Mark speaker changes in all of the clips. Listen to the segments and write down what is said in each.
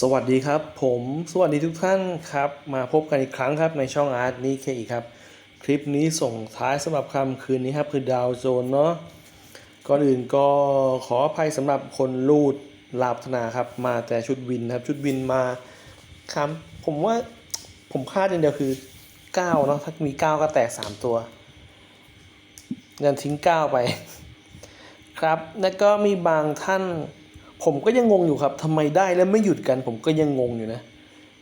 Speaker 1: สวัสดีครับ ผมสวัสดีทุกท่านครับ มาพบกันอีกครั้งครับในช่องอาร์ตนี้เคอีกครับ คลิปนี้ส่งท้ายสำหรับคำคืนนี้ครับ คือดาวโจนเนาะก่อนอื่นก็ขออภัยสำหรับคนรูดลาบธนาครับ มาแต่ชุดวินครับ ชุดวินมาครับผมว่าผมคาดอย่างเดียวคือ9เนาะถ้ามี 9 ก็แตก 3 ตัวงั้นทิ้ง 9 ไป ครับ แล้วก็มีบางท่าน ผมก็ยังงงอยู่ครับทำไมได้แล้วไม่หยุดกัน ผมก็ยังงงอยู่นะ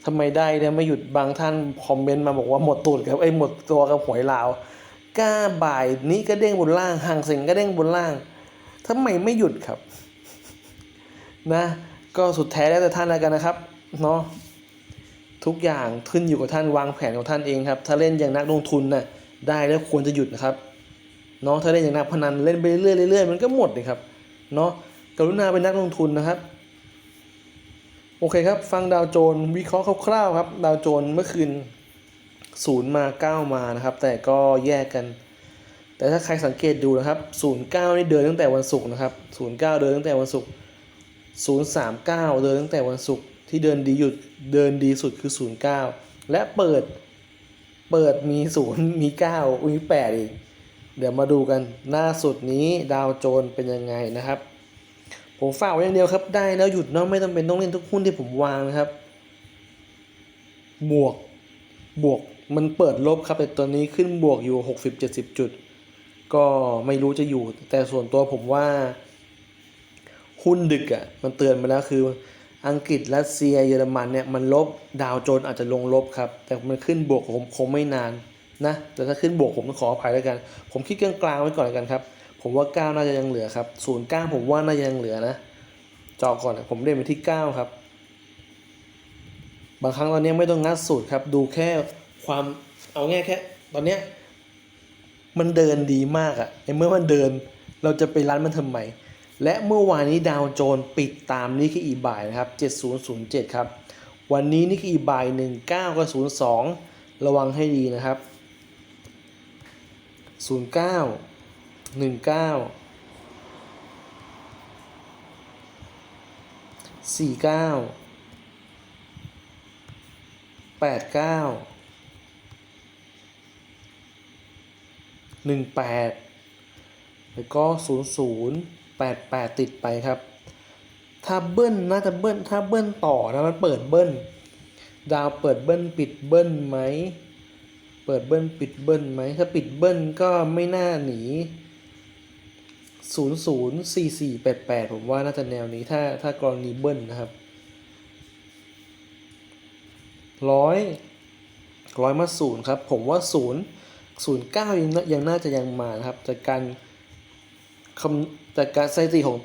Speaker 1: ทำไมได้แล้วไม่หยุดบางท่านคอมเมนต์มาบอกว่าหมดตูดครับไอ้หมดตัวกับหวยลาวก้าบ่ายนี้ก็เด้งบนล่างห่างเสียงก็เด้งบนล่างทำไมไม่หยุดครับ นะ ก็สุดแท้แล้วแต่ท่านแล้วกันนะครับเนาะทุกอย่างขึ้นอยู่กับท่านวางแผนของท่านเองครับ ถ้าเล่นอย่างนักลงทุนน่ะได้แล้วควรจะหยุดนะครับเนาะถ้าเล่นอย่างนักพนันเล่นไปเรื่อยๆเรื่อยๆมันก็หมดเลยครับเนาะ กรุณาเป็นนักลงทุนนะครับ โอเคครับ ฟังดาวโจนวิเคราะห์คร่าวๆครับ ดาวโจนเมื่อคืนศูนย์มาเก้ามานะครับ แต่ก็แยกกัน แต่ถ้าใครสังเกตดูนะครับศูนย์เก้านี่เดินตั้งแต่วันศุกร์นะครับศูนย์เก้าเดินตั้งแต่วันศุกร์ศูนย์สามเก้าเดินตั้งแต่วันศุกร์ที่เดินดีหยุดเดินดีสุดคือศูนย์เก้าและเปิดเปิดมีศูนย์มีเก้ามีแปดอีก เดี๋ยวมาดูกันหน้าสุดนี้ดาวโจนเป็นยังไงนะครับ ผมฝากไว้อย่างเดียวครับ ได้แล้วหยุดเนาะไม่ต้องเป็นต้องเล่นทุกหุ้นที่ผมวางนะครับ บวก บวกมันเปิดลบครับแต่ตัวนี้ขึ้นบวกอยู่ 60 70 จุด ก็ไม่รู้จะอยู่ แต่ส่วนตัวผมว่า หุ้นดึกอะ่ะ มันเตือนมาแล้วคืออังกฤษรัสเซียเยอรมันเนี่ยมันลบดาวโจนอาจจะลงลบครับ แต่มันขึ้นบวกผมคงไม่นานนะแต่ถ้าขึ้นบวกผมต้องขออภัยแล้วกัน ผมคิดกลางๆไว้ก่อนแล้วกันครับ ผมว่า 9 น่าจะยังเหลือครับ09ผมว่าน่าจะยังเหลือนะ จอก่อนนะผมเล่นไปที่ 9 ครับ บางครั้งตอนนี้ไม่ต้องงัดสูตรครับ ดูแค่ความเอาง่ายแค่ตอนเนี้ยมันเดินดีมากอะไอ้เมื่อมันเดินเราจะไปรันมันทำไม และเมื่อวานนี้ดาวโจนปิดตามนิกเกอีบายนะครับ 7007 ครับ วันนี้นิกเกอีบาย 19กับ02 ระวังให้ดีนะครับ 09 หนึ่งเก้าสี่เก้าแปดเก้าหนึ่งแปดแล้วก็ศูนย์ศูนย์แปดแปดติดไปครับ ถ้าเบิ้ลน่าจะเบิ้ลถ้าเบิ้ลต่อนะมันเปิดเบิ้ลดาวเปิดเบิ้ลปิดเบิ้ลไหม เปิดเบิ้ลปิดเบิ้ลไหม ถ้าปิดเบิ้ลก็ไม่น่าหนี 0 0 4 4 8 8ผมว่าน่าจะแนวนี้ถ้าถ้ากรณีเบิ้ลนะครับร้อยร้อยมาศูนย์ครับ ผมว่าศูนย์ศูนย์เก้ายังยังน่าจะยังมานะครับ จากการคำจากการสถิติของ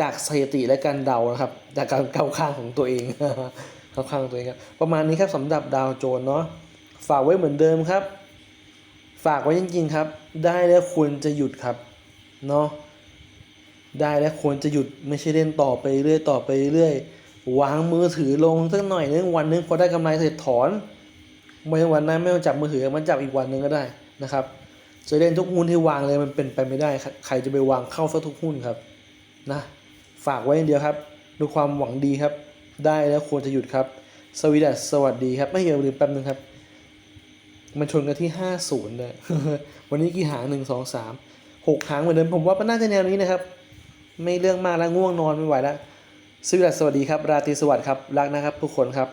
Speaker 1: จากสถิติและการเดานะครับ จากการเข้าข้างของตัวเองเข้าข้างตัวเองครับประมาณนี้ครับสำหรับดาวโจนเนาะฝากไว้เหมือนเดิมครับ ฝากไว้จริงๆครับ ได้แล้วควรจะหยุดครับเนาะ ได้แล้วควรจะหยุดไม่ใช่เล่นต่อไปเรื่อยต่อไปเรื่อยวางมือถือลงสักหน่อยนึงวันนึงพอได้กำไรเสร็จถอนไม่วันนั้นไม่ต้องจับมือถือมันจับอีกวันนึงก็ได้นะครับจะเล่นทุกหุ้นที่วางเลยมันเป็นไปไม่ได้ ใครจะไปวางเข้าซะทุกหุ้นครับนะฝากไว้อย่างเดียวครับด้วยความหวังดีครับ ได้แล้วควรจะหยุดครับ สวีดัสสวัสดีครับไม่อย่าลืมแป๊บนึงครับ มันชนกันที่ห้าศูนย์เลยวันนี้กี่หางหนึ่งสองสามหกหางเหมือนเดิมผมว่ามันน่าจะแนวนี้นะครับ ไม่เรื่องมากแล้วง่วงนอนไม่ไหวแล้วสวัสดีสวัสดีครับ ราตรีสวัสดิ์ครับ รักนะครับทุกคนครับ